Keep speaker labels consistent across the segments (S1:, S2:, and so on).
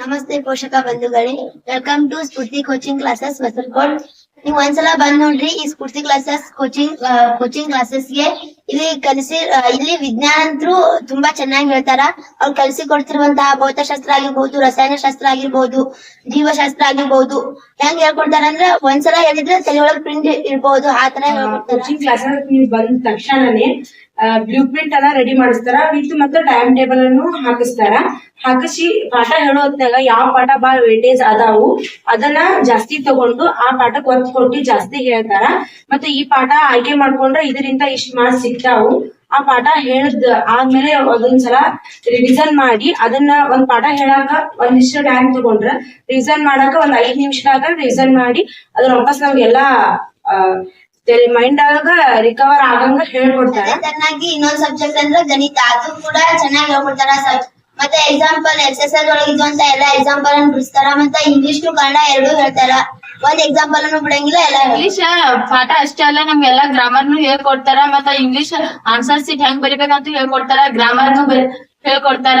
S1: ನಮಸ್ತೆ ಪೋಷಕ ಬಂಧುಗಳೇ welcome to Sphoorthi coaching classes ವಸಲ್ಕೋಟ್ ನೀವು ಒಂದ್ಸಲ ಬಂದ್ ನೋಡ್ರಿ, ಈ ಸ್ಫೂರ್ತಿ ಕ್ಲಾಸಸ್ ಕೋಚಿಂಗ್ ಕೋಚಿಂಗ್ ಕ್ಲಾಸಸ್ಗೆ ಇಲ್ಲಿ ಕಲಿಸಿ ಇಲ್ಲಿ ವಿಜ್ಞಾನಂತರು ತುಂಬಾ ಚೆನ್ನಾಗಿ ಹೇಳ್ತಾರ. ಅವ್ರು ಕಲಿಸಿ ಕೊಡ್ತಿರುವಂತಹ ಭೌತಶಾಸ್ತ್ರ ಆಗಿರ್ಬಹುದು ರಸಾಯನ ಶಾಸ್ತ್ರ ಆಗಿರ್ಬಹುದು ಜೀವಶಾಸ್ತ್ರ ಆಗಿರ್ಬಹುದು ಹೆಂಗ್ ಹೇಳ್ಕೊಡ್ತಾರ ಅಂದ್ರೆ, ಒಂದ್ಸಲ ಹೇಳಿದ್ರೆ ತಲೆ ಒಳಗ್ ಪ್ರಿಂಟ್ ಇರ್ಬಹುದು ಆ ತರ ಹೇಳ್ಕೊಡ್ತಾರ.
S2: ಕೋಚಿಂಗ್ ಕ್ಲಾಸಸ್ ನೀವು ಬಂದ ತಕ್ಷಣನೇ ಬ್ಲೂ ಪ್ರಿಂಟ್ ಎಲ್ಲ ರೆಡಿ ಮಾಡಿಸ್ತಾರ. ವಿತ್ ಮತ್ತೆ ಟೈಮ್ ಟೇಬಲ್ ಅನ್ನು ಹಾಕಿಸ್ತಾರ. ಹಾಕಿಸಿ ಪಾಠ ಹೇಳೋ ಯಾವ ಪಾಠ ಬಾಳ ವೇಟೇಜ್ ಅದಾವು, ಅದನ್ನ ಜಾಸ್ತಿ ತಗೊಂಡು ಆ ಪಾಠಕ್ಕೆ ಒತ್ತು ಕೊಟ್ಟು ಜಾಸ್ತಿ ಹೇಳ್ತಾರ. ಮತ್ತೆ ಈ ಪಾಠ ಆಯ್ಕೆ ಮಾಡ್ಕೊಂಡ್ರೆ ಇದರಿಂದ ಇಷ್ಟ ಮಾರ್ಕ್ಸ್ ಸಿಗ್ತಾವು. ಆ ಪಾಠ ಹೇಳದ್ ಆದ್ಮೇಲೆ ಅದೊಂದ್ಸಲ ರಿವಿಸನ್ ಮಾಡಿ, ಅದನ್ನ ಒಂದ್ ಪಾಠ ಹೇಳಾಕ ಒಂದಿಷ್ಟು ಟೈಮ್ ತಗೊಂಡ್ರ ರಿವಿಸನ್ ಮಾಡಾಕ ಒಂದ್ ಐದ್ ನಿಮಿಷದಾಗ ರಿವಿಸನ್ ಮಾಡಿ ಅದನ್ನ ವಾಪಸ್ ನಮ್ಗೆಲ್ಲಾ ಮೈಂಡ್ ಆಗ ರಿಕವರ್ ಆಗಂಗ ಹೇಳ್ಕೊಡ್ತಾರ.
S1: ಚೆನ್ನಾಗಿ ಇನ್ನೊಂದ್ ಸಬ್ಜೆಕ್ಟ್ ಅಂದ್ರೆ ಗಣಿತ ಅದು ಕೂಡ ಚೆನ್ನಾಗಿ ಹೇಳ್ಕೊಡ್ತಾರ ಮತ್ತೆ ಎಕ್ಸಾಂಪಲ್ ಎಸ್ ಎಸ್ ಎಲ್ ಒಳಗೆ ಇದ್ದಂತ ಎಲ್ಲಾ ಎಕ್ಸಾಂಪಲ್ ಅನ್ನು ಬಿಡಿಸ್ತಾರ ಮತ್ತೆ ಇಂಗ್ಲಿಷ್ ಟು ಕನ್ನಡ ಎರಡೂ ಹೇಳ್ತಾರ. ಒಂದ್ ಎಕ್ಸಾಂಪಲ್ ಅನ್ನು ಬಿಡಂಗಿಲ್ಲ ಎಲ್ಲ.
S3: ಇಂಗ್ಲಿಷ್ ಪಾಠ ಅಷ್ಟೇ ಅಲ್ಲ ಗ್ರಾಮರ್ ನು ಹೇಳ್ಕೊಡ್ತಾರ ಮತ್ತ ಇಂಗ್ಲಿಷ್ ಆನ್ಸರ್ ಸೀಟ್ ಹೆಂಗ್ ಬರಿಬೇಕಂತ ಹೇಳ್ಕೊಡ್ತಾರ ಗ್ರಾಮರ್ನು ಹೇಳ್ಕೊಡ್ತಾರ.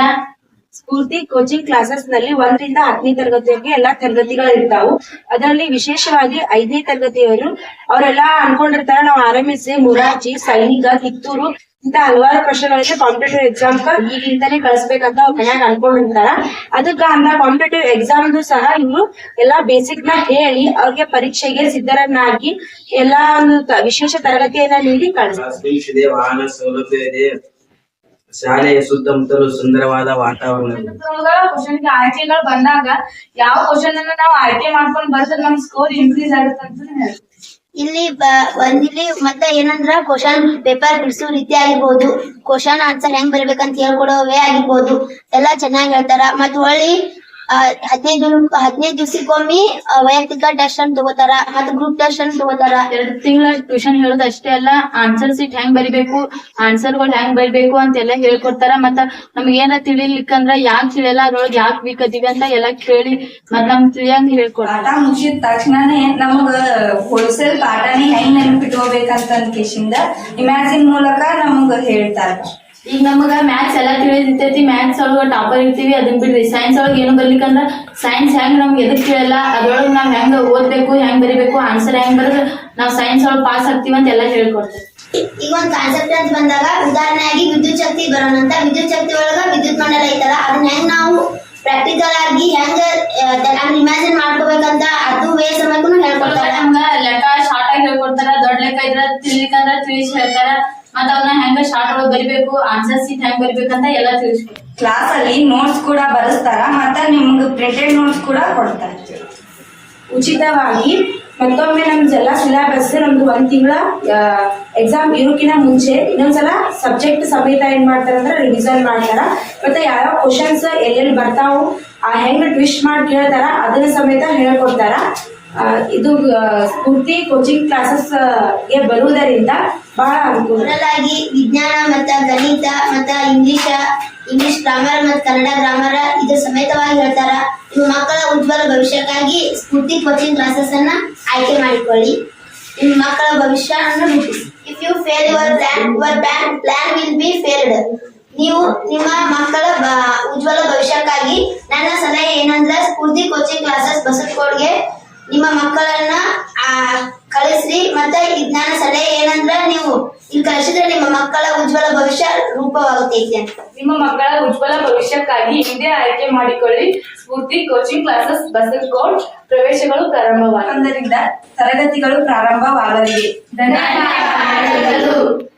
S2: ಸ್ಫೂರ್ತಿ ಕೋಚಿಂಗ್ ಕ್ಲಾಸಸ್ನಲ್ಲಿ ಒಂದರಿಂದ ಹತ್ತನೇ ತರಗತಿವರೆಗೆ ಎಲ್ಲಾ ತರಗತಿಗಳು ಇರ್ತಾವು ಅದರಲ್ಲಿ ವಿಶೇಷವಾಗಿ ಐದನೇ ತರಗತಿಯವರು ಅವರೆಲ್ಲ ಅನ್ಕೊಂಡಿರ್ತಾರೆ, ನಾವು ಆರ್ ಎಂ ಎಸ್ ಮುರಾರ್ಜಿ, ಸೈನಿಕ, ಕಿತ್ತೂರು ಇಂತ ಹಲವಾರು ಪ್ರಶ್ನೆಗಳಿಗೆ ಕಾಂಪಿಟೇಟಿವ್ ಎಕ್ಸಾಮ್ ಈಗಿಂದಾನೇ ಕಳಿಸ್ಬೇಕಂತ ಅವ್ರ ಮನ್ಯಾಗ ಅನ್ಕೊಂಡಿರ್ತಾರ. ಅದಕ್ಕ ಅಂತ ಕಾಂಪಿಟೇಟಿವ್ ಎಕ್ಸಾಮ್ದು ಸಹ ಇವ್ರು ಎಲ್ಲಾ ಬೇಸಿಕ್ನ ಹೇಳಿ ಅವ್ರಿಗೆ ಪರೀಕ್ಷೆಗೆ ಸಿದ್ಧರನ್ನಾಗಿ ಎಲ್ಲಾ ಒಂದು ವಿಶೇಷ ತರಗತಿಯನ್ನ ನೀಡಿ ಕಳಿಸ್ತಾರೆ
S4: ಸ್ಪೇಸ್ ಇದೆ ವಾಹನ ಸೌಲಭ್ಯ ಇದೆ ಶಾಲೆಯ ಸುತ್ತಮುತ್ತಲು ಸುಂದರವಾದ ವಾತಾವರಣ.
S3: ಕ್ವಶನ್ ಆಯ್ಕೆಗಳು ಬಂದಾಗ ಯಾವ ಕ್ವಶನ್ ಅನ್ನ ನಾವು ಆಯ್ಕೆ ಮಾಡ್ಕೊಂಡು ಬರ್ತಾರೆ ನಮ್ ಸ್ಕೋರ್ ಇನ್ಕ್ರೀಸ್ ಆಗುತ್ತೆ ಅಂತ
S1: ಇಲ್ಲಿ ಒಂದಿಲ್ಲಿ ಇಲ್ಲಿ ಮತ್ತೆ ಏನಂದ್ರ ಕ್ವಶನ್ ಪೇಪರ್ ಬಿಡಿಸೋ ರೀತಿ ಆಗಿರ್ಬೋದು. ಕ್ವಶನ್ ಆನ್ಸರ್ ಹೆಂಗ್ ಬರ್ಬೇಕಂತ ಹೇಳ್ಕೊಡೋ ವೇ ಆಗಿರ್ಬೋದು. ಎಲ್ಲಾ ಚೆನ್ನಾಗಿ ಹೇಳ್ತಾರ. ಮತ್ತ ಹೊಳ್ಳಿ ಆ, ಹದಿನೈದು ದಿನ ಹದಿನೈದು ದಿವ್ಸಕ್ಕೊಮ್ಮೆ ವೈಯಕ್ತಿಕ ಟೆಸ್ಟ್ ಅನ್ನು ತಗೋತಾರ ಮತ್ತ್ ಗ್ರೂಪ್ ಟೆಸ್ಟ್ ಅನ್ನು ತಗೋತಾರ.
S3: ಎರಡು ತಿಂಗಳ ಟ್ಯೂಷನ್ ಹೇಳೋದು ಅಷ್ಟೇ ಅಲ್ಲ ಆನ್ಸರ್ ಸೀಟ್ ಹೆಂಗ್ ಬರಿಬೇಕು ಆನ್ಸರ್ಗಳು ಹೆಂಗ್ ಬರಿಬೇಕು ಅಂತೆಲ್ಲ ಹೇಳ್ಕೊಡ್ತಾರ. ಮತ್ತ ನಮ್ಗೆ ಏನಾರ ತಿಳಿಲಿಕ್ಕಂದ್ರ ಯಾಕ್ ತಿಳಿಯಲ್ಲ ಅದ್ರೊಳಗ್ ಯಾಕ್ ವೀಕ್ ಅದೀವಿ ಅಂತ ಎಲ್ಲ ಕೇಳಿ ಮತ್ತ ನಮ್ ತಿಳಿಯಂಗ್ ಹೇಳ್ಕೊಡ್ತಾರ.
S5: ಪಾಠ ಮುಗಿದ ತಕ್ಷಣನೇ ನಮಗ ಹೋಲ್ಸೇಲ್ ಪಾಠನೇ ಹೆಂಗ್ ನೆನಪಿಟ್ಕೋಬೇಕಂತ ಕಿಶಿಂದ ಇಮ್ಯಾಜಿನ್ ಮೂಲಕ ನಮಗ ಹೇಳ್ತಾರ.
S3: ಈಗ ನಮಗ ಮ್ಯಾಥ್ಸ್ ಎಲ್ಲ ತಿಳಿದಿರ್ತೈತಿ ಮ್ಯಾಥ್ಸ್ ಒಳಗ ಟಾಪರ್ ಇರ್ತೀವಿ ಅದನ್ನ ಬಿಡ್ರಿ. ಸೈನ್ಸ್ ಒಳಗೆ ಏನು ಬರ್ಲಿಕ್ಕಂದ್ರ ಸೈನ್ಸ್ ಹೆಂಗ್ ನಮ್ಗೆ ಎದಕ್ ತಿಳಿಯಲ್ಲ ಅದ್ರೊಳಗೆ ನಾವ್ ಹೆಂಗ ಓದ್ಬೇಕು ಹೆಂಗ್ ಬರಿಬೇಕು ಆನ್ಸರ್ ಹೆಂಗ್ ಬರೋದು ನಾವ್ ಸೈನ್ಸ್ ಒಳಗೆ ಪಾಸ್ ಆಗ್ತೀವಿ ಅಂತ ಎಲ್ಲ ಹೇಳ್ಕೊಡ್ತೀವಿ.
S1: ಈಗ ಒಂದ್ ಕಾನ್ಸೆಪ್ಟ್ ಅಂತ ಬಂದಾಗ ಉದಾಹರಣೆಯಾಗಿ ವಿದ್ಯುತ್ ಶಕ್ತಿ ಬರೋಣ ಅಂತ. ವಿದ್ಯುತ್ ಶಕ್ತಿ ಒಳಗ ವಿದ್ಯುತ್ ಮಂಡಲ ಐತಲ್ಲ ಅದನ್ನ ಹೆಂಗ್ ನಾವು ಪ್ರಾಕ್ಟಿಕಲ್ ಆಗಿ ಹೆಂಗ್ ಇಮ್ಯಾಜಿನ್ ಮಾಡ್ಕೋಬೇಕಂತ ಅದು ವೇ ಸಮಯಕ್ಕೂ ಹೇಳ್ಕೊಡ್ತಾರೆ.
S3: ನಮ್ಗ ತಿಳಿಸಿ ಹೇಳ್ತಾರ? ಮತ್ತ ಅವ್ನ ಹೆಂಗ ಶಾರ್ಟ್ ಒಳಗ್ ಬರಿಬೇಕು ಆನ್ಸರ್ ಸೀಟ್ ಹೆಂಗ್ ಬರಿಬೇಕಂತ ಎಲ್ಲಾ ತಿಳಿಸ್ಕೊಡ್ತಾರೆ
S5: ಕ್ಲಾಸ್ ಅಲ್ಲಿ ನೋಟ್ಸ್ ಕೂಡ ಬರೆಸ್ತಾರ ಮತ್ತ ನಿಮ್ಗ ಪ್ರಿಂಟೆಡ್ ನೋಟ್ಸ್ ಕೂಡ ಕೊಡ್ತಾರ.
S2: ಉಚಿತವಾಗಿ ಮತ್ತೊಮ್ಮೆ ನಮ್ದೆಲ್ಲ ಸಿಲೆಬಸ್ ನಮ್ದು ಒಂದ್ ತಿಂಗಳ ಎಕ್ಸಾಮ್ ಇರೋಕಿನ ಮುಂಚೆ ಇನ್ನೊಂದ್ಸಲ ಸಬ್ಜೆಕ್ಟ್ ಸಮೇತ ಏನ್ ಮಾಡ್ತಾರ ಅಂದ್ರೆ ರಿವಿಸನ್ ಮಾಡ್ತಾರ. ಮತ್ತೆ ಯಾವ ಕ್ವಶನ್ಸ್ ಎಲ್ಲೆಲ್ಲಿ ಬರ್ತಾವು ಆ ಹೆಂಗ್ ಟ್ವಿಸ್ಟ್ ಮಾಡಿ ಕೇಳ್ತಾರ ಅದನ್ನ ಸಮೇತ ಹೇಳ್ಕೊಡ್ತಾರ. ಇದು ಸ್ಫೂರ್ತಿ ಕೋಚಿಂಗ್ ಕ್ಲಾಸಸ್ಗೆ ಬರುವುದರಿಂದ ಬಹಳ ಅನುಕೂಲ.
S1: ವಿಜ್ಞಾನ ಮತ್ತ ಗಣಿತ ಮತ್ತ ಇಂಗ್ಲಿಷ್ ಇಂಗ್ಲಿಷ್ ಗ್ರಾಮರ್ ಮತ್ತು ಕನ್ನಡ ಗ್ರಾಮರ್ ಇದು ಸಮೇತವಾಗಿ ಹೇಳ್ತಾರ. ನಿಮ್ಮ ಮಕ್ಕಳ ಉಜ್ವಲ ಭವಿಷ್ಯಕ್ಕಾಗಿ ಸ್ಫೂರ್ತಿ ಕೋಚಿಂಗ್ ಕ್ಲಾಸಸ್ ಅನ್ನ ಆಯ್ಕೆ ಮಾಡಿಕೊಳ್ಳಿ. ನಿಮ್ಮ ಮಕ್ಕಳ ಭವಿಷ್ಯವನ್ನು ರೂಪಿಸಿ. If you fail your plan your plan plan will be failed ನೀವು ನಿಮ್ಮ ಮಕ್ಕಳ ಉಜ್ವಲ ಭವಿಷ್ಯಕ್ಕಾಗಿ ನನ್ನ ಸಲಹೆ ಏನಂದ್ರೆ ಸ್ಫೂರ್ತಿ ಕೋಚಿಂಗ್ ಕ್ಲಾಸಸ್ ಬಸವಕೋಡ್ಗೆ ನಿಮ್ಮ ಮಕ್ಕಳನ್ನ ಆ, ಕಳಿಸ್ರಿ. ಮತ್ತೆ ನನ್ನ ಸಲಹೆ ಏನಂದ್ರೆ ನೀವು ಇಲ್ಲಿ ಕಳಿಸಿದ್ರೆ ನಿಮ್ಮ ಮಕ್ಕಳ ಉಜ್ವಲ ಭವಿಷ್ಯ ರೂಪವಾಗುತ್ತೈತೆ
S3: ನಿಮ್ಮ ಮಕ್ಕಳ ಉಜ್ವಲ ಭವಿಷ್ಯಕ್ಕಾಗಿ ಹಿಂದೆ ಆಯ್ಕೆ ಮಾಡಿಕೊಳ್ಳಿ. ಸ್ಫೂರ್ತಿ ಕೋಚಿಂಗ್ ಕ್ಲಾಸಸ್ ಬಸಲ್ಕೋಟ್ ಪ್ರವೇಶಗಳು
S5: ಪ್ರಾರಂಭವಾಗಿ ತರಗತಿಗಳು ಪ್ರಾರಂಭವಾಗಲಿವೆ
S3: ಧನ್ಯವಾದಗಳು.